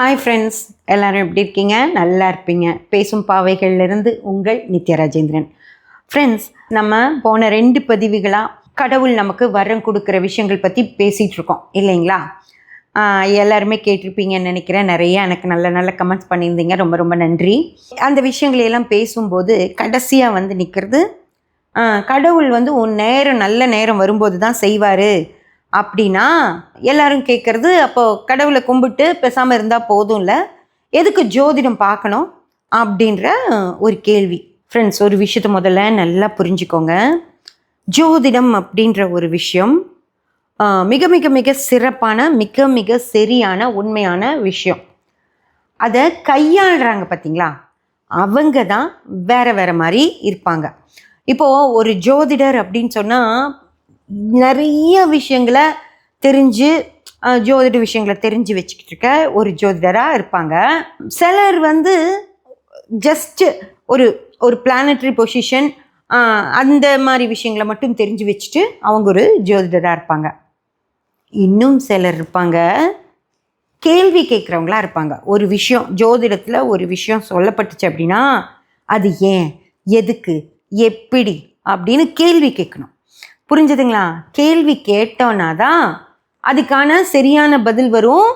Hi friends எல்லோரும் எப்படி இருக்கீங்க? நல்லா இருப்பீங்க. பேசும் பாவைகள்லேருந்து உங்கள் நித்யராஜேந்திரன் ஃப்ரெண்ட்ஸ் நம்ம போன ரெண்டு பதிவுகளாக கடவுள் நமக்கு வரம் கொடுக்குற விஷயங்கள் பற்றி பேசிகிட்டு இருக்கோம். இல்லைங்களா? எல்லாருமே கேட்டிருப்பீங்கன்னு நினைக்கிறேன். நிறைய எனக்கு நல்ல நல்ல கமெண்ட்ஸ் பண்ணியிருந்தீங்க. ரொம்ப ரொம்ப நன்றி. அந்த விஷயங்களையெல்லாம் பேசும்போது கடைசியாக வந்து நிற்கிறது கடவுள் வந்து உன் நேரம் நல்ல நேரம் வரும்போது தான் செய்வார். அப்படின்னா எல்லாரும் கேட்குறது அப்போது கடவுளை கும்பிட்டு பேசாமல் இருந்தால் போதும்ல. எதுக்கு ஜோதிடம் பார்க்கணும் அப்படின்ற ஒரு கேள்வி. ஃப்ரெண்ட்ஸ் ஒரு விஷயத்த முதல்ல நல்லா புரிஞ்சுக்கோங்க. ஜோதிடம் அப்படின்ற ஒரு விஷயம் மிக மிக மிக சிறப்பான மிக மிக சரியான உண்மையான விஷயம். அதை கையாளுறாங்க பார்த்தீங்களா அவங்க தான் வேற வேற மாதிரி இருப்பாங்க. இப்போது ஒரு ஜோதிடர் அப்படின்னு சொன்னால் நிறைய விஷயங்களை தெரிஞ்சு ஜோதிட விஷயங்களை தெரிஞ்சு வச்சுக்கிட்டு இருக்க ஒரு ஜோதிடராக இருப்பாங்க. சிலர் வந்து ஜஸ்ட்டு ஒரு ஒரு பிளானட்ரி பொசிஷன் அந்த மாதிரி விஷயங்களை மட்டும் தெரிஞ்சு வச்சுட்டு அவங்க ஒரு ஜோதிடராக இருப்பாங்க. இன்னும் சிலர் இருப்பாங்க. கேள்வி கேட்குறவங்களா இருப்பாங்க. ஒரு விஷயம் ஜோதிடத்தில் ஒரு விஷயம் சொல்லப்பட்டுச்சு அப்படின்னா அது ஏன் எதுக்கு எப்படி அப்படின்னு கேள்வி கேட்கணும். புரிஞ்சுதுங்களா? கேள்வி கேட்டோன்னா தான் அதுக்கான சரியான பதில் வரும்.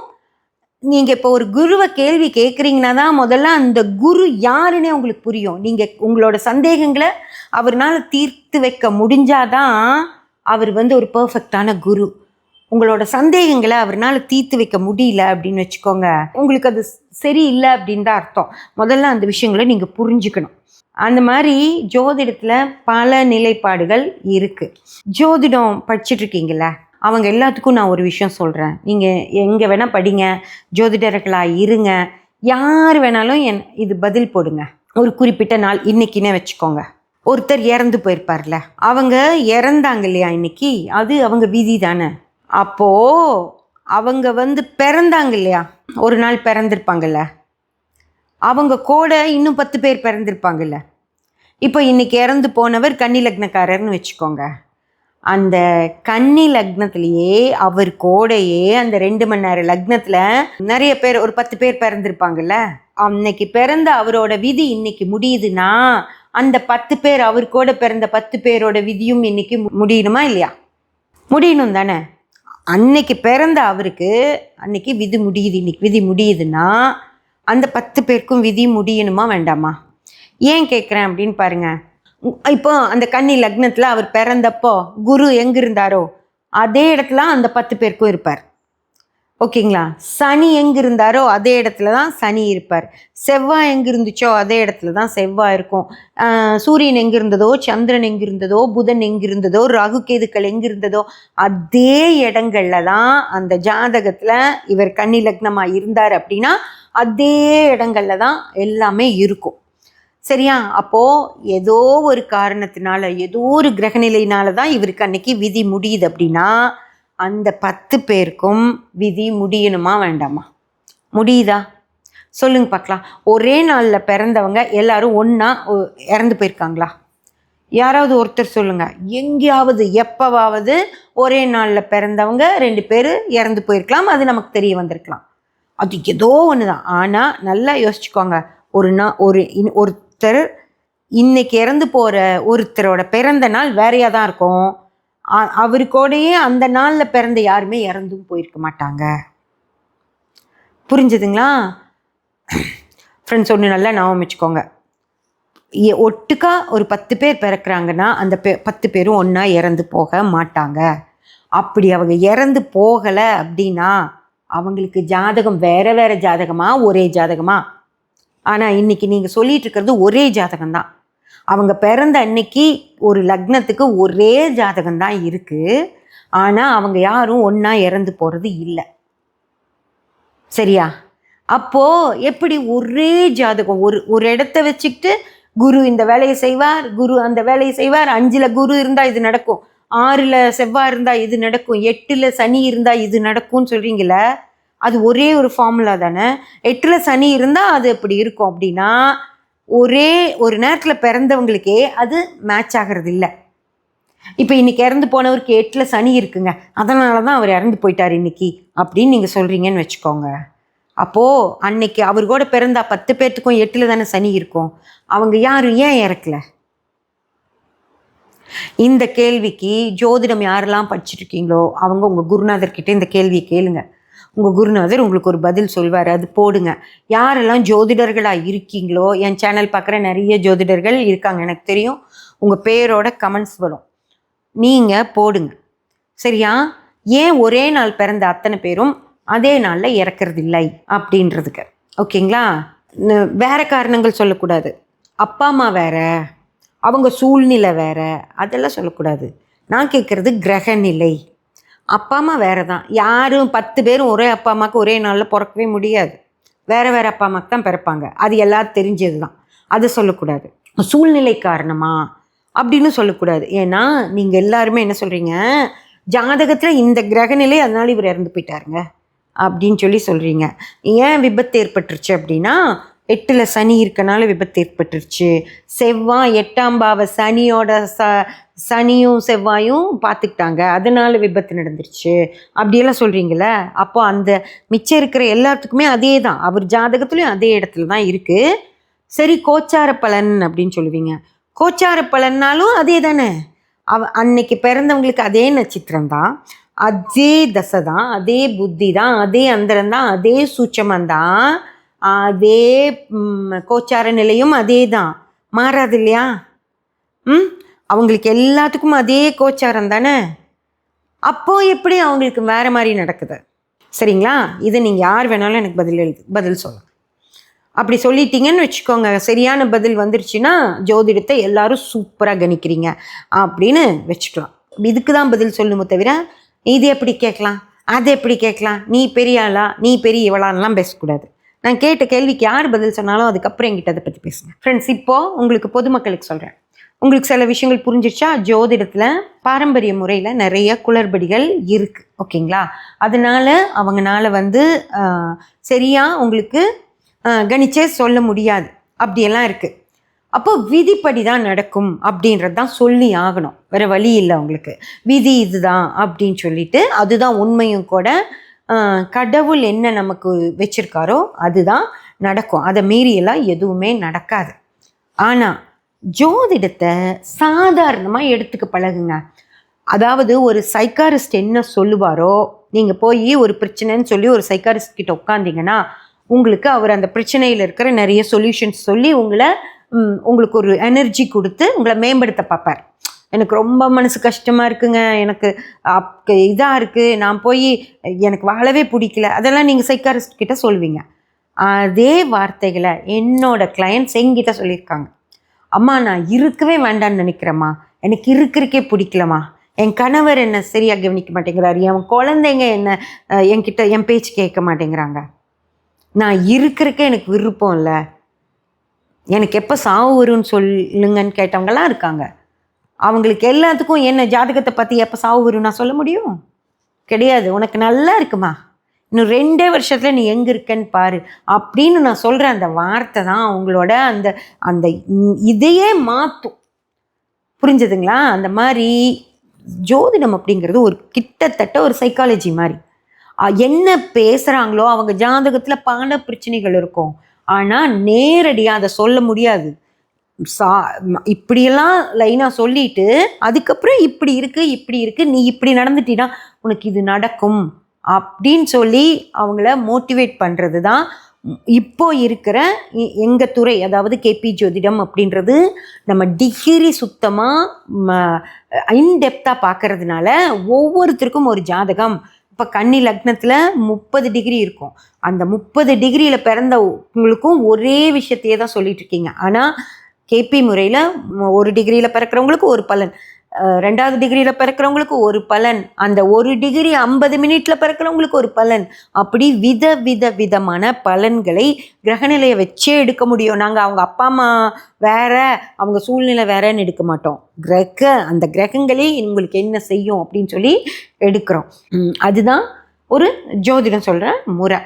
நீங்கள் இப்போ ஒரு குருவை கேள்வி கேட்குறீங்கன்னா தான் முதல்ல அந்த குரு யாருன்னே உங்களுக்கு புரியும். நீங்கள் உங்களோட சந்தேகங்களை அவர்னால் தீர்த்து வைக்க முடிஞ்சாதான் அவர் வந்து ஒரு பர்ஃபெக்டான குரு. உங்களோட சந்தேகங்களை அவர்னால் தீர்த்து வைக்க முடியல அப்படின்னு வச்சுக்கோங்க. உங்களுக்கு அது சரியில்லை அப்படின்னு தான் அர்த்தம். முதல்ல அந்த விஷயங்களை நீங்கள் புரிஞ்சுக்கணும். அந்த மாதிரி ஜோதிடத்தில் பல நிலைப்பாடுகள் இருக்குது ஜோதிடம் படிச்சிட்டுருக்கீங்கள்ல அவங்க எல்லாத்துக்கும் நான் ஒரு விஷயம் சொல்கிறேன் நீங்கள் எங்கே வேணால் படிங்க ஜோதிடர்களாக இருங்க யார் வேணாலும் என் இது பதில் போடுங்க. ஒரு குறிப்பிட்ட நாள் இன்னைக்குன்னே வச்சுக்கோங்க. ஒருத்தர் இறந்து போயிருப்பார்ல அவங்க இறந்தாங்க இல்லையா இன்னைக்கு? அது அவங்க விதி தானே. அப்போது அவங்க வந்து பிறந்தாங்க இல்லையா? ஒரு நாள் பிறந்திருப்பாங்கல்ல அவங்க கூட இன்னும் பத்து பேர் பிறந்திருப்பாங்கல்ல. இப்போ இன்னைக்கு இறந்து போனவர் கன்னி லக்னக்காரர்னு வச்சுக்கோங்க. அந்த கன்னி லக்னத்திலேயே அவர் கூடையே அந்த ரெண்டு மணி நேரம் லக்னத்தில் நிறைய பேர் ஒரு பத்து பேர் பிறந்திருப்பாங்கல்ல. அன்னைக்கு பிறந்த அவரோட விதி இன்னைக்கு முடியுதுன்னா அந்த பத்து பேர் அவர் கூட பிறந்த பத்து பேரோட விதியும் இன்னைக்கு முடியணுமா இல்லையா? முடியணும் தானே. அன்னைக்கு பிறந்த அவருக்கு அன்னைக்கு விதி முடியுது இன்னைக்கு விதி முடியுதுன்னா அந்த பத்து பேருக்கும் விதி முடியணுமா வேண்டாமா? ஏன் கேட்குறேன் அப்படின்னு பாருங்க. இப்போ அந்த கன்னி லக்னத்தில் அவர் பிறந்தப்போ குரு எங்கே இருந்தாரோ அதே இடத்துல அந்த பத்து பேருக்கும் இருப்பார். ஓகேங்களா? சனி எங்கே இருந்தாரோ அதே இடத்துல தான் சனி இருப்பார். செவ்வாய் எங்கே இருந்துச்சோ அதே இடத்துல தான் செவ்வாய் இருக்கும். சூரியன் எங்கே இருந்ததோ சந்திரன் எங்கே இருந்ததோ புதன் எங்கே இருந்ததோ ராகு கேதுக்கள் எங்கே இருந்ததோ அதே இடங்கள்ல தான் அந்த ஜாதகத்தில் இவர் கன்னி லக்னமாக இருந்தார் அப்படின்னா அதே இடங்கள்ல தான் எல்லாமே இருக்கும். சரியா? அப்போது ஏதோ ஒரு காரணத்தினால ஏதோ ஒரு கிரகநிலையினால தான் இவருக்கு அன்னைக்கு விதி முடியுது அப்படின்னா அந்த பத்து பேருக்கும் விதி முடியணுமா வேண்டாமா? முடியுதா? சொல்லுங்க பார்க்கலாம். ஒரே நாளில் பிறந்தவங்க எல்லாரும் ஒன்றா இறந்து போயிருக்காங்களா? யாராவது ஒருத்தர் சொல்லுங்க. எங்கேயாவது எப்பவாவது ஒரே நாளில் பிறந்தவங்க ரெண்டு பேர் இறந்து போயிருக்கலாம். அது நமக்கு தெரிய வந்திருக்கலாம். அது ஏதோ ஒன்று தான் ஆனால் நல்லா யோசிச்சுக்கோங்க. ஒரு நான் ஒரு இன்- ஒருத்தர் இன்னைக்கு இறந்து போகிற ஒருத்தரோட பிறந்த நாள் வேறையாக தான் இருக்கும். அவருக்கோடையே அந்த நாளில் பிறந்த யாருமே இறந்தும் போயிருக்க மாட்டாங்க. புரிஞ்சுதுங்களா? ஃப்ரெண்ட்ஸ் ஒன்று நல்லா ஞாபகம் வச்சுக்கோங்க. ஒட்டுக்கா ஒரு பத்து பேர் பிறக்கிறாங்கன்னா அந்த பே பத்து பேரும் ஒன்றா இறந்து போக மாட்டாங்க. அப்படி அவங்க இறந்து போகலை அப்படின்னா அவங்களுக்கு ஜாதகம் வேற வேற ஜாதகமா ஒரே ஜாதகமா? ஆனால் இன்னைக்கு நீங்கள் சொல்லிட்டு இருக்கிறது ஒரே ஜாதகம் தான் அவங்க பிறந்த அன்னைக்கு ஒரு லக்னத்துக்கு ஒரே ஜாதகம் தான் இருக்குது ஆனால் அவங்க யாரும் ஒன்றா இறந்து போகிறது இல்லை. சரியா? அப்போ எப்படி ஒரே ஜாதகம் ஒரு ஒரு இடத்த வச்சுக்கிட்டு குரு இந்த வேலையை செய்வார் குரு அந்த வேலையை செய்வார் அஞ்சுல குரு இருந்தா இது நடக்கும். ஆறில் செவ்வாய் இருந்தால் இது நடக்கும் எட்டில் சனி இருந்தால் இது நடக்கும்னு சொல்கிறீங்கள அது ஒரே ஒரு ஃபார்முலா தானே. எட்டில் சனி இருந்தால் அது அப்படி இருக்கும் அப்படின்னா ஒரே ஒரு நேரத்தில் பிறந்தவங்களுக்கே அது மேட்ச் ஆகிறது இல்லை. இப்போ இன்னைக்கு இறந்து போனவருக்கு எட்டில் சனி இருக்குங்க அதனால தான் அவர் இறந்து போயிட்டார் இன்னைக்கு அப்படின்னு நீங்கள் சொல்கிறீங்கன்னு வச்சுக்கோங்க. அப்போது அன்னைக்கு அவர் கூட பிறந்தா பத்து பேர்த்துக்கும் எட்டில் தானே சனி இருக்கும். அவங்க யாரும் ஏன் இறக்கல? இந்த கேள்விக்கு ஜோதிடம் யாரெல்லாம் படிச்சிருக்கீங்களோ அவங்க உங்கள் குருநாதர்கிட்ட இந்த கேள்வியை கேளுங்க. உங்கள் குருநாதர் உங்களுக்கு ஒரு பதில் சொல்வார் அது போடுங்க. யாரெல்லாம் ஜோதிடர்களாக இருக்கீங்களோ என் சேனல் பார்க்குற நிறைய ஜோதிடர்கள் இருக்காங்க எனக்கு தெரியும். உங்கள் பேரோட கமெண்ட்ஸ் வரும். நீங்கள் போடுங்க. சரியா? ஏன் ஒரே நாள் பிறந்த அத்தனை பேரும் அதே நாளில் இறக்கிறது இல்லை அப்படின்றதுக்கு? ஓகேங்களா? வேறு வேற காரணங்கள் சொல்லக்கூடாது. அப்பா அம்மா வேற. அவங்க சூழ்நிலை வேற அதெல்லாம் சொல்லக்கூடாது. நான் கேட்குறது கிரக நிலை. அப்பா அம்மா வேறு தான் யாரும் பத்து பேரும் ஒரே அப்பா அம்மாவுக்கு ஒரே நாளில் பிறக்கவே முடியாது. வேறு வேறு அப்பா அம்மாவுக்கு தான் பிறப்பாங்க. அது எல்லாரும் தெரிஞ்சது தான் அது சொல்லக்கூடாது. சூழ்நிலை காரணமா? அப்படின்னு சொல்லக்கூடாது. ஏன்னா நீங்கள் எல்லாருமே என்ன சொல்கிறீங்க ஜாதகத்தில் இந்த கிரகநிலை அதனால் இவர் இறந்து போயிட்டாருங்க. அப்படின்னு சொல்லி சொல்கிறீங்க ஏன் விபத்து ஏற்பட்டுருச்சு அப்படின்னா எட்டில் சனி இருக்கனால விபத்து ஏற்பட்டுருச்சு. செவ்வாய் எட்டாம் பாவ சனியோட ச சனியும் செவ்வாயும் பார்த்துக்கிட்டாங்க. அதனால விபத்து நடந்துருச்சு. அப்படியெல்லாம் சொல்கிறீங்களே அப்போ அந்த மிச்சம் இருக்கிற எல்லாத்துக்குமே அதே தான் அவர் ஜாதகத்துலேயும் அதே இடத்துல தான் இருக்குது சரி கோச்சார பலன் அப்படின்னு சொல்லுவீங்க. கோச்சார பலன்னாலும் அதே தானே அவ அன்னைக்கு பிறந்தவங்களுக்கு அதே நட்சத்திரம் தான். அதே தசை தான். அதே புத்தி தான். அதே அந்தரம் தான். அதே சூட்சமந்தான் அதே கோச்சார நிலையும் அதே தான் மாறாது இல்லையா? ம்? அவங்களுக்கு எல்லாத்துக்கும் அதே கோச்சாரம் தானே? அப்போது எப்படி அவங்களுக்கு வேறு மாதிரி நடக்குது? சரிங்களா? இதை நீங்கள் யார் வேணாலும் எனக்கு பதில் எழுது பதில் சொல்லலாம். அப்படி சொல்லிட்டீங்கன்னு வச்சுக்கோங்க. சரியான பதில் வந்துருச்சுன்னா ஜோதிடத்தை எல்லாரும் சூப்பராக கணிக்கிறீங்க அப்படின்னு வச்சுக்கலாம். இதுக்கு தான் பதில் சொல்லுமோ தவிர இது எப்படி கேட்கலாம்? அது எப்படி கேட்கலாம்? நீ பெரிய ஆளா? நீ பெரிய இவளான்லாம் பேசக்கூடாது. நான் கேட்ட கேள்விக்கு யார் பதில் சொன்னாலும் அதுக்கப்புறம் என்கிட்ட அதை பற்றி பேசுங்க. ஃப்ரெண்ட்ஸ் இப்போது உங்களுக்கு பொதுமக்களுக்கு சொல்கிறேன் உங்களுக்கு சில விஷயங்கள் புரிஞ்சிருச்சா? ஜோதிடத்தில் பாரம்பரிய முறையில் நிறைய குளறுபடிகள் இருக்குது ஓகேங்களா? அதனால் அவங்கனால வந்து சரியாக உங்களுக்கு கணிச்சே சொல்ல முடியாது. அப்படியெல்லாம் இருக்குது அப்போ விதிப்படி தான் நடக்கும் அப்படின்றது தான் சொல்லி ஆகணும். வேறு வழி இல்லை உங்களுக்கு விதி இதுதான் அப்படின்னு சொல்லிட்டு அதுதான் உண்மையும் கூட கடவுள் என்ன நமக்கு வச்சிருக்காரோ அதுதான் நடக்கும். அதை மீறியெல்லாம் எதுவுமே நடக்காது. ஆனால் ஜோதிடத்தை சாதாரணமாக எடுத்துக்க பழகுங்க. அதாவது ஒரு சைக்காரிஸ்ட் என்ன சொல்லுவாரோ நீங்கள் போய் ஒரு பிரச்சனைன்னு சொல்லி ஒரு சைக்காரிஸ்ட் கிட்ட உட்காந்தீங்கன்னா உங்களுக்கு அவர் அந்த பிரச்சனையில் இருக்கிற நிறைய சொல்யூஷன்ஸ் சொல்லி உங்களை உங்களுக்கு ஒரு எனர்ஜி கொடுத்து உங்களை மேம்படுத்த பார்ப்பார். எனக்கு ரொம்ப மனசு கஷ்டமாக இருக்குங்க. எனக்கு அப் இதாக இருக்குது நான் போய் எனக்கு வாழவே பிடிக்கல. அதெல்லாம் நீங்கள் சைக்காரிஸ்ட் கிட்ட சொல்வீங்க. அதே வார்த்தைகளை என்னோட கிளையண்ட்ஸ் எங்கிட்ட சொல்லியிருக்காங்க. அம்மா நான் இருக்கவே வேண்டாம்னு நினைக்கிறேம்மா. எனக்கு இருக்கிறக்கே பிடிக்கலம்மா. என் கணவர் என்ன சரியாக கவனிக்க மாட்டேங்கிறாரு. என் குழந்தைங்க என்ன என்கிட்ட என் பேச்சு கேட்க மாட்டேங்கிறாங்க. நான் இருக்கிறக்கே எனக்கு விருப்பம் இல்லை. எனக்கு எப்போ சாவு வரும்னு சொல்லுங்கன்னு கேட்டவங்கலாம் இருக்காங்க. அவங்களுக்கு எல்லாத்துக்கும் என்ன ஜாதகத்தை பற்றி எப்போ சாவு வரும் நான் சொல்ல முடியும்? கிடையாது. உனக்கு நல்லா இருக்குமா? இன்னும் ரெண்டே வருஷத்தில் நீ எங்கே இருக்கன்னு பாரு. அப்படின்னு நான் சொல்கிற அந்த வார்த்தை தான் அவங்களோட அந்த அந்த இதையே மாற்றும் புரிஞ்சுதுங்களா? அந்த மாதிரி ஜோதிடம் அப்படிங்கிறது ஒரு கிட்டத்தட்ட ஒரு சைக்காலஜி மாதிரி. என்ன பேசுகிறாங்களோ அவங்க ஜாதகத்தில் பல பிரச்சனைகள் இருக்கும். ஆனால் நேரடியாக அதை சொல்ல முடியாது. சா இப்படியெல்லாம் லைனாக சொல்லிட்டு அதுக்கப்புறம் இப்படி இருக்குது இப்படி இருக்குது நீ இப்படி நடந்துட்டீன்னா உனக்கு இது நடக்கும் அப்படின்னு சொல்லி அவங்கள மோட்டிவேட் பண்ணுறது தான் இப்போ இருக்கிற எங்கள் துறை அதாவது கேபி ஜோதிடம் அப்படின்றது நம்ம டிகிரி சுத்தமாக இன்டெப்த்தாக பார்க்கறதுனால ஒவ்வொருத்தருக்கும் ஒரு ஜாதகம். இப்போ கன்னி லக்னத்தில் முப்பது டிகிரி இருக்கும். அந்த முப்பது டிகிரியில் பிறந்தவங்களுக்கும் ஒரே விஷயத்தையே தான் சொல்லிட்டு இருக்கீங்க. ஆனால் கேபி முறையில் ஒரு டிகிரியில் பிறக்கிறவங்களுக்கு ஒரு பலன். ரெண்டாவது டிகிரியில் பிறக்கிறவங்களுக்கு ஒரு பலன். அந்த ஒரு டிகிரி ஐம்பது மினிட்ல பிறக்கிறவங்களுக்கு ஒரு பலன். அப்படி வித வித விதமான பலன்களை கிரகநிலையை வச்சே எடுக்க முடியும். நாங்கள் அவங்க அப்பா அம்மா வேற அவங்க சூழ்நிலை வேறன்னு எடுக்க மாட்டோம். கிரக அந்த கிரகங்களே உங்களுக்கு என்ன செய்யும் அப்படின்னு சொல்லி எடுக்கிறோம். அதுதான் ஒரு ஜோதிடம் சொல்கிற முறை.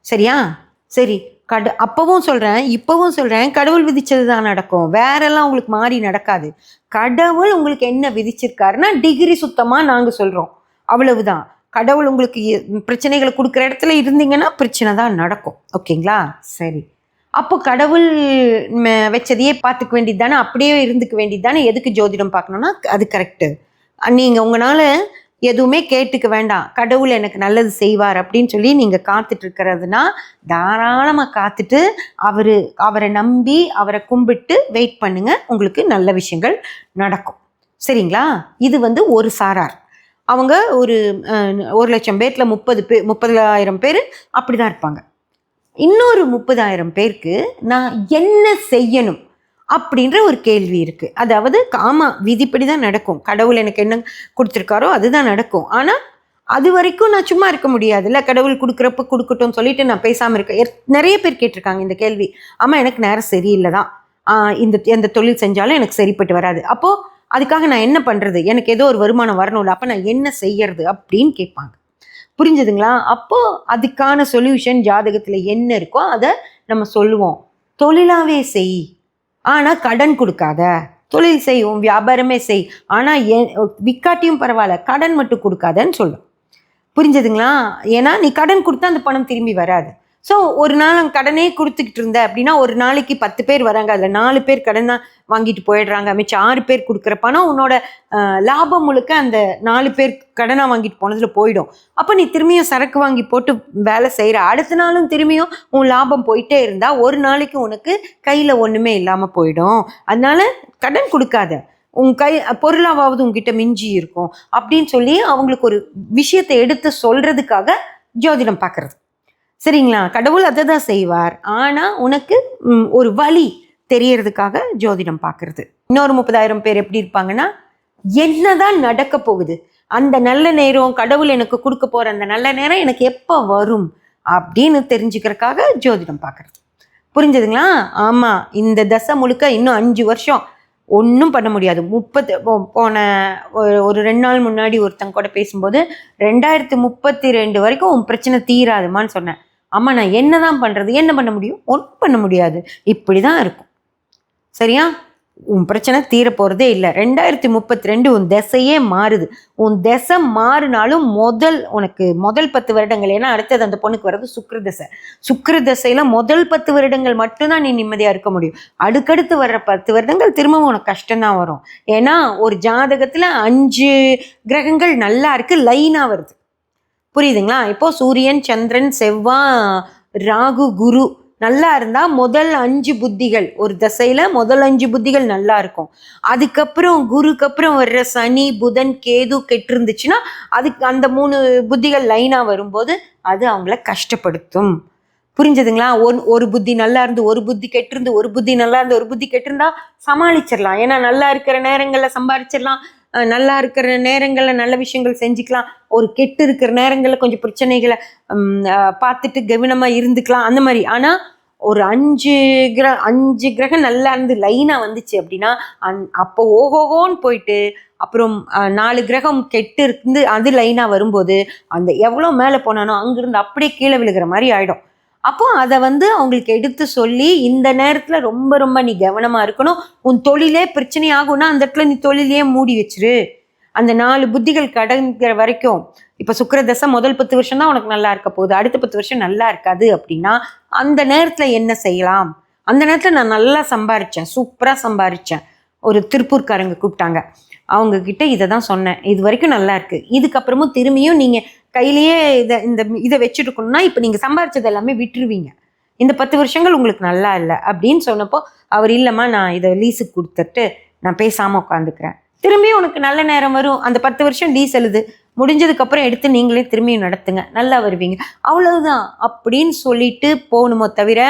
சரியா? சரி. கடு அப்பவும் சொல்கிறேன் இப்போவும் சொல்கிறேன் கடவுள் விதிச்சது தான் நடக்கும். வேறெல்லாம் உங்களுக்கு மாறி நடக்காது. கடவுள் உங்களுக்கு என்ன விதிச்சிருக்காருன்னா டிகிரி சுத்தமாக நாங்கள் சொல்கிறோம் அவ்வளவுதான். கடவுள் உங்களுக்கு பிரச்சனைகளை கொடுக்குற இடத்துல இருந்தீங்கன்னா பிரச்சனை தான் நடக்கும். ஓகேங்களா? சரி. அப்போ கடவுள் வச்சதையே பார்த்துக்க வேண்டியது தானே அப்படியே இருந்துக்க வேண்டியது தானே எதுக்கு ஜோதிடம் பார்க்கணும்னா அது கரெக்டு நீங்கள் உங்களால் எதுவுமே கேட்டுக்க வேண்டாம். கடவுள் எனக்கு நல்லது செய்வார் அப்படின்னு சொல்லி நீங்கள் காத்துட்டு இருக்கிறதுனா தாராளமாக காத்துட்டு அவர் அவரை நம்பி அவரை கும்பிட்டு வெயிட் பண்ணுங்க. உங்களுக்கு நல்ல விஷயங்கள் நடக்கும். சரிங்களா? இது வந்து ஒரு சாரார். அவங்க ஒரு ஒரு லட்சம் பேர்த்தில் முப்பது பேர் முப்பதாயிரம் பேர் அப்படி தான் இருப்பாங்க. இன்னொரு முப்பதாயிரம் பேருக்கு நான் என்ன செய்யணும்? அப்படின்ற ஒரு கேள்வி இருக்கு. அதாவது காமா விதிப்படி தான் நடக்கும். கடவுள் எனக்கு என்ன கொடுத்துருக்காரோ அதுதான் நடக்கும். ஆனா அது வரைக்கும் நான் சும்மா இருக்க முடியாதுல்ல. கடவுள் கொடுக்குறப்ப கொடுக்கட்டும் சொல்லிட்டு நான் பேசாம இருக்கேன் எத்- நிறைய பேர் கேட்டிருக்காங்க இந்த கேள்வி. ஆமா எனக்கு நேரம் சரியில்லை தான் இந்த எந்த தொழில் செஞ்சாலும் எனக்கு சரிப்பட்டு வராது. அப்போ அதுக்காக நான் என்ன பண்றது? எனக்கு ஏதோ ஒரு வருமானம் வரணும்ல. அப்ப நான் என்ன செய்யறது? அப்படின்னு கேட்பாங்க. புரிஞ்சுதுங்களா? அப்போ அதுக்கான சொல்யூஷன் ஜாதகத்துல என்ன இருக்கோ அதை நம்ம சொல்லுவோம். தொழிலாவே செய். ஆனால் கடன் கொடுக்காத. தொழில் செய்வோம் வியாபாரமே செய். ஆனால் எ- விக்காட்டியும் பரவாயில்ல. கடன் மட்டும் கொடுக்காதன்னு சொல்லும். புரிஞ்சதுங்களா? ஏன்னா நீ கடன் கொடுத்தா அந்த பணம் திரும்பி வராது. ஸோ ஒரு நாள் அங்கே கடனே கொடுத்துக்கிட்டு இருந்த அப்படின்னா ஒரு நாளைக்கு பத்து பேர் வராங்க. அதில் நாலு பேர் கடன் தான் வாங்கிட்டு போயிடுறாங்க. மிச்சம் ஆறு பேர் கொடுக்குற பணம் உன்னோட லாபம் முழுக்க அந்த நாலு பேர் கடனாக வாங்கிட்டு போனதில் போயிடும். அப்போ நீ திரும்பியும் சரக்கு வாங்கி போட்டு வேலை செய்கிற அடுத்த நாளும் திரும்பியும் உன் லாபம் போயிட்டே இருந்தால் ஒரு நாளைக்கு உனக்கு கையில் ஒன்றுமே இல்லாமல் போயிடும். அதனால கடன் கொடுக்காத. உன் கை பொருளாவது உங்ககிட்ட மிஞ்சி இருக்கும். அப்படின்னு சொல்லி அவங்களுக்கு ஒரு விஷயத்தை எடுத்து சொல்கிறதுக்காக ஜோதிடம் பார்க்குறது சரிங்களா? கடவுள் அதை தான் செய்வார். ஆனால் உனக்கு ஒரு வழி தெரியறதுக்காக ஜோதிடம் பார்க்கறது. இன்னொரு முப்பதாயிரம் பேர் எப்படி இருப்பாங்கன்னா என்னதான் நடக்க போகுது அந்த நல்ல நேரம் கடவுள் எனக்கு கொடுக்க போற அந்த நல்ல நேரம் எனக்கு எப்போ வரும் அப்படின்னு தெரிஞ்சுக்கிறதுக்காக ஜோதிடம் பார்க்கறது. புரிஞ்சதுங்களா? ஆமாம் இந்த தசை முழுக்க இன்னும் அஞ்சு வருஷம் ஒன்றும் பண்ண முடியாது. முப்பத்து போன ஒரு ஒரு ரெண்டு நாள் முன்னாடி ஒருத்தங்க கூட பேசும்போது ரெண்டாயிரத்து முப்பத்தி ரெண்டு வரைக்கும் உன் பிரச்சனை தீராதுமான்னு சொன்னேன். அம்மா நான் என்னதான் பண்ணுறது என்ன பண்ண முடியும்? ஒன்றும் பண்ண முடியாது. இப்படி தான் இருக்கும். சரியா? உன் பிரச்சனை தீர போகிறதே இல்லை. ரெண்டாயிரத்தி முப்பத்தி ரெண்டு உன் திசையே மாறுது. உன் திசை மாறினாலும் முதல் உனக்கு முதல் பத்து வருடங்கள் ஏன்னா அடுத்தது அந்த பொண்ணுக்கு வர்றது சுக்கர திசை. சுக்கர திசையில் முதல் பத்து வருடங்கள் மட்டும்தான் நீ நிம்மதியாக இருக்க முடியும். அடுக்கடுத்து வர்ற பத்து வருடங்கள் திரும்பவும் உனக்கு கஷ்டம்தான் வரும். ஏன்னா ஒரு ஜாதகத்தில் அஞ்சு கிரகங்கள் நல்லா இருக்கு லைனாக வருது. புரியுதுங்களா? இப்போ சூரியன் சந்திரன் செவ்வா ராகு குரு நல்லா இருந்தா முதல் அஞ்சு புத்திகள் ஒரு தசையில முதல் அஞ்சு புத்திகள் நல்லா இருக்கும். அதுக்கப்புறம் குருக்கு அப்புறம் வர்ற சனி புதன் கேது கெட்டு இருந்துச்சுன்னா அதுக்கு அந்த மூணு புத்திகள் லைனா வரும்போது அது அவங்கள கஷ்டப்படுத்தும். புரிஞ்சதுங்களா? ஒன் ஒரு புத்தி நல்லா இருந்து ஒரு புத்தி கெட்டிருந்து ஒரு புத்தி நல்லா இருந்து ஒரு புத்தி கெட்டிருந்தா சமாளிச்சிடலாம் ஏன்னா நல்லா இருக்கிற நேரங்களில் சம்பாரிச்சிடலாம் நல்லா இருக்கிற நேரங்களில் நல்ல விஷயங்கள் செஞ்சுக்கலாம். ஒரு கெட்டு இருக்கிற நேரங்களில் கொஞ்சம் பிரச்சனைகளை பார்த்துட்டு கவனமாக இருந்துக்கலாம். அந்த மாதிரி. ஆனால் ஒரு அஞ்சு கிர அஞ்சு கிரகம் நல்லா இருந்து லைனாக வந்துச்சு அப்படின்னா அந் அப்போ ஓஹோகோன்னு போயிட்டு அப்புறம் நாலு கிரகம் கெட்டு இருந்து அது லைனாக வரும்போது அந்த எவ்வளோ மேலே போனானோ அங்கிருந்து அப்படியே கீழே விழுகிற மாதிரி ஆகிடும் அப்போ அதை வந்து அவங்களுக்கு எடுத்து சொல்லி இந்த நேரத்தில் ரொம்ப ரொம்ப நீ கவனமாக இருக்கணும். உன் தொழிலே பிரச்சனை ஆகும்னா அந்த இடத்துல நீ தொழிலையே மூடி வச்சிரு. அந்த நாலு புத்திகள் கடங்கிற வரைக்கும் இப்போ சுக்கரதசை முதல் பத்து வருஷம் தான் உனக்கு நல்லா இருக்க போகுது. அடுத்த பத்து வருஷம் நல்லா இருக்காது அப்படின்னா அந்த நேரத்தில் என்ன செய்யலாம்? அந்த நேரத்தில் நான் நல்லா சம்பாரித்தேன் சூப்பராக சம்பாரித்தேன் ஒரு திருப்பூர்காரங்க கூப்பிட்டாங்க. அவங்கக்கிட்ட இதை தான் சொன்னேன். இது வரைக்கும் நல்லா இருக்குது இதுக்கப்புறமும் திரும்பியும் நீங்கள் கையிலேயே இதை இந்த இதை வச்சுருக்கணும்னா இப்போ நீங்கள் சம்பாரிச்சது எல்லாமே விட்டுருவீங்க. இந்த பத்து வருஷங்கள் உங்களுக்கு நல்லா இல்லை அப்படின்னு சொன்னப்போ அவர் இல்லைம்மா நான் இதை லீஸுக்கு கொடுத்துட்டு நான் பேசாமல் உட்காந்துக்கிறேன். திரும்பியும் உனக்கு நல்ல நேரம் வரும். அந்த பத்து வருஷம் லீஸ் எழுது முடிஞ்சதுக்கப்புறம் எடுத்து நீங்களே திரும்பியும் நடத்துங்க. நல்லா வருவீங்க. அவ்வளவுதான் அப்படின்னு சொல்லிட்டு போகணுமோ தவிர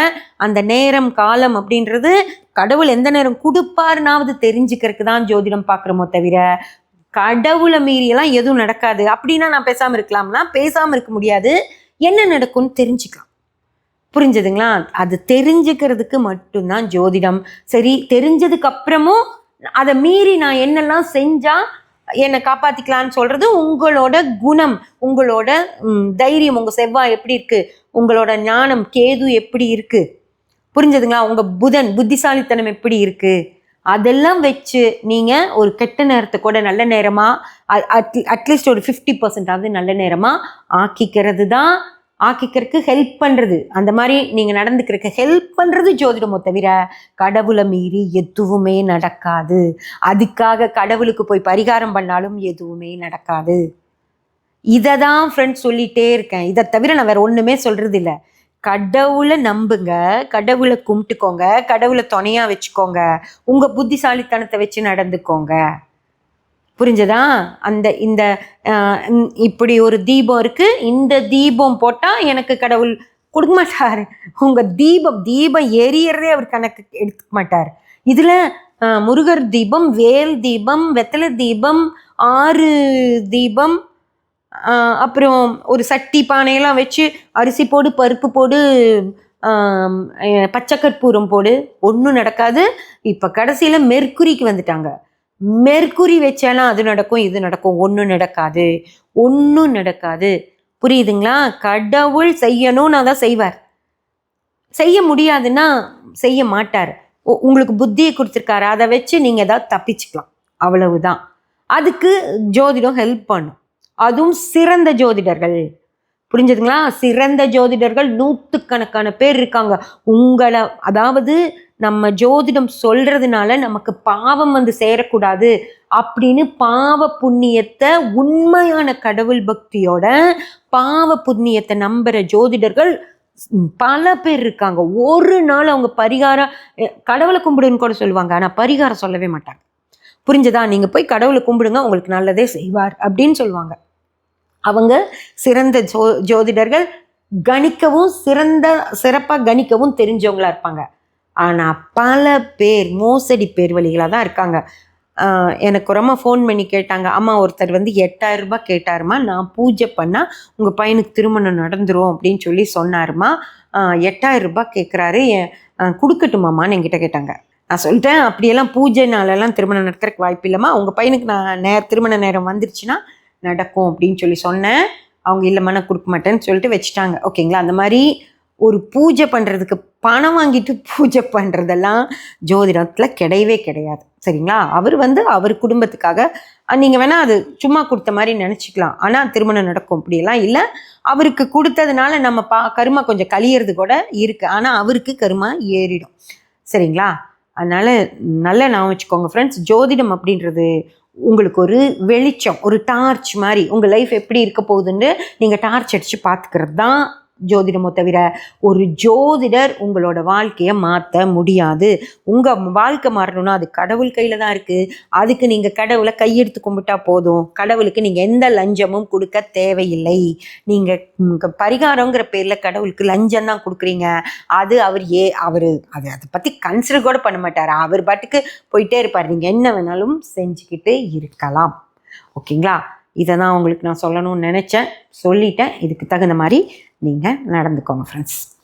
அந்த நேரம் காலம் அப்படின்றது கடவுள் எந்த நேரம் கொடுப்பாருனாவது தெரிஞ்சுக்கிறதுக்கு தான் ஜோதிடம் பார்க்குறோமோ தவிர கடவுளை மீறியெல்லாம் எதுவும் நடக்காது. அப்படின்னா நான் பேசாமல் இருக்கலாம்னா பேசாமல் இருக்க முடியாது. என்ன நடக்கும்னு தெரிஞ்சுக்கலாம். புரிஞ்சதுங்களா? அது தெரிஞ்சுக்கிறதுக்கு மட்டும்தான் ஜோதிடம். சரி தெரிஞ்சதுக்கு அப்புறமும் அதை மீறி நான் என்னெல்லாம் செஞ்சால் என்னை காப்பாற்றிக்கலான்னு சொல்கிறது உங்களோட குணம் உங்களோட தைரியம். உங்கள் செவ்வாய் எப்படி இருக்குது உங்களோட ஞானம் கேது எப்படி இருக்குது புரிஞ்சதுங்களா? உங்கள் புதன் புத்திசாலித்தனம் எப்படி இருக்குது அதெல்லாம் வச்சு நீங்கள் ஒரு கெட்ட நேரத்தை கூட நல்ல நேரமாக அட் அட்லீஸ்ட் ஒரு ஃபிஃப்டி பர்சன்டாவது நல்ல நேரமாக ஆக்கிக்கிறது தான் ஆக்கிக்கிறதுக்கு ஹெல்ப் பண்ணுறது அந்த மாதிரி நீங்கள் நடந்துக்கிறதுக்கு ஹெல்ப் பண்ணுறது ஜோதிடமோ தவிர கடவுளை மீறி எதுவுமே நடக்காது. அதுக்காக கடவுளுக்கு போய் பரிகாரம் பண்ணாலும் எதுவுமே நடக்காது. இதை தான் ஃப்ரெண்ட்ஸ் சொல்லிகிட்டே இருக்கேன். இதை தவிர நான் வேறு ஒன்றுமே சொல்கிறது இல்லை கடவுளை நம்புங்க. கடவுளை கும்பிட்டுக்கோங்க. கடவுளை துணையாக வச்சுக்கோங்க. உங்கள் புத்திசாலித்தனத்தை வச்சு நடந்துக்கோங்க. புரிஞ்சதா? அந்த இந்த இப்படி ஒரு தீபம் இருக்கு. இந்த தீபம் போட்டால் எனக்கு கடவுள் கொடுக்க மாட்டார். உங்கள் தீபம் தீபம் எரியறதே அவர் கணக்கு எடுத்துக்க மாட்டார். இதில் முருகர் தீபம் வேல் தீபம் வெத்தலை தீபம் ஆறு தீபம் அப்புறம் ஒரு சட்டி பானையெல்லாம் வச்சு அரிசி போடு பருப்பு போடு பச்சைக்கற்பூரம் பச்சை கற்பூரம் போடு. ஒன்றும் நடக்காது. இப்போ கடைசியில் மெர்க்குரிக்கு வந்துட்டாங்க. மெர்க்குரி வச்சாலாம் அது நடக்கும் இது நடக்கும். ஒன்றும் நடக்காது. ஒன்றும் நடக்காது. புரியுதுங்களா? கடவுள் செய்யணும்னா தான் செய்வார். செய்ய முடியாதுன்னா செய்ய மாட்டார். உங்களுக்கு புத்தியை கொடுத்துருக்காரு. அதை வச்சு நீங்கள் ஏதாவது தப்பிச்சுக்கலாம். அவ்வளவுதான். அதுக்கு ஜோதிடம் ஹெல்ப் பண்ணும். அதுவும் சிறந்த ஜோதிடர்கள். புரிஞ்சுதுங்களா? சிறந்த ஜோதிடர்கள் நூற்றுக்கணக்கான பேர் இருக்காங்க. உங்களை அதாவது நம்ம ஜோதிடம் சொல்றதுனால நமக்கு பாவம் வந்து சேரக்கூடாது அப்படின்னு பாவ புண்ணியத்தை உண்மையான கடவுள் பக்தியோட பாவ புண்ணியத்தை நம்புற ஜோதிடர்கள் பல பேர் இருக்காங்க. ஒரு நாள் அவங்க பரிகாரம் கடவுளை கும்பிடுன்னு கூட சொல்லுவாங்க. ஆனால் பரிகாரம் சொல்லவே மாட்டாங்க. புரிஞ்சதா? நீங்கள் போய் கடவுளை கும்பிடுங்க உங்களுக்கு நல்லதே செய்வார் அப்படின்னு சொல்லுவாங்க. அவங்க சிறந்த ஜோ ஜோதிடர்கள் கணிக்கவும் சிறந்த சிறப்பாக கணிக்கவும் தெரிஞ்சவங்களா இருப்பாங்க. ஆனால் பல பேர் மோசடி பேர் வழிகளாக தான் இருக்காங்க. எனக்கு ரொம்ப ஃபோன் பண்ணி கேட்டாங்க. அம்மா ஒருத்தர் வந்து எட்டாயிரம் கேட்டாருமா? நான் பூஜை பண்ணால் உங்கள் பையனுக்கு திருமணம் நடந்துரும் அப்படின்னு சொல்லி சொன்னாருமா. எட்டாயிரரூபா எட்டாயிரம் ரூபாய் கேட்குறாரு கொடுக்கட்டுமாம்மான்னு என்கிட்ட கேட்டாங்க. நான் சொல்லிட்டேன் அப்படியெல்லாம் பூஜை நாளெல்லாம் திருமணம் நடக்கிறதுக்கு வாய்ப்பு இல்லைம்மா உங்கள் பையனுக்கு நான் நே திருமண நேரம் வந்துருச்சுன்னா நடக்கும் அப்படின்னு சொல்லி சொன்னேன். அவங்க இல்லைம்மா நான் கொடுக்க மாட்டேன்னு சொல்லிட்டு வச்சுட்டாங்க. ஓகேங்களா? அந்த மாதிரி ஒரு பூஜை பண்ணுறதுக்கு பணம் வாங்கிட்டு பூஜை பண்ணுறதெல்லாம் ஜோதிடத்தில் கிடையவே கிடையாது. சரிங்களா? அவர் வந்து அவர் குடும்பத்துக்காக நீங்கள் வேணால் அது சும்மா கொடுத்த மாதிரி நினச்சிக்கலாம். ஆனால் திருமணம் நடக்கும் அப்படியெல்லாம் இல்லை. அவருக்கு கொடுத்ததுனால நம்ம பா கருமா கொஞ்சம் கழியறது கூட இருக்குது ஆனால் அவருக்கு கருமா ஏறிடும். சரிங்களா? அதனால் நல்ல நான் வச்சுக்கோங்க ஃப்ரெண்ட்ஸ் ஜோதிடம் அப்படின்றது உங்களுக்கு ஒரு வெளிச்சம் ஒரு டார்ச் மாதிரி உங்கள் லைஃப் எப்படி இருக்க போகுதுன்னு நீங்கள் டார்ச் அடித்து பார்த்துக்கிறது தான் ஜோதிடமோ தவிர ஒரு ஜோதிடர் உங்களோட வாழ்க்கையை மாற்ற முடியாது. உங்கள் வாழ்க்கை மாறணும்னா அது கடவுள் கையில் தான் இருக்குது அதுக்கு நீங்கள் கடவுளை கையெடுத்து கும்பிட்டா போதும். கடவுளுக்கு நீங்கள் எந்த லஞ்சமும் கொடுக்க தேவையில்லை. நீங்கள் பரிகாரங்கிற பேரில் கடவுளுக்கு லஞ்சம் தான் கொடுக்குறீங்க. அது அவர் ஏ அவர் அது அதை பற்றி கன்சிடர் கூட பண்ண மாட்டார். அவர் பாட்டுக்கு போயிட்டே இருப்பார். நீங்கள் என்ன வேணாலும் செஞ்சுக்கிட்டு இருக்கலாம். ஓகேங்களா? இதை தான் உங்களுக்கு நான் சொல்லணும்னு நினச்சேன். சொல்லிட்டேன். இதுக்கு தகுந்த மாதிரி நீங்கள் நடந்துக்கோங்க ஃப்ரெண்ட்ஸ்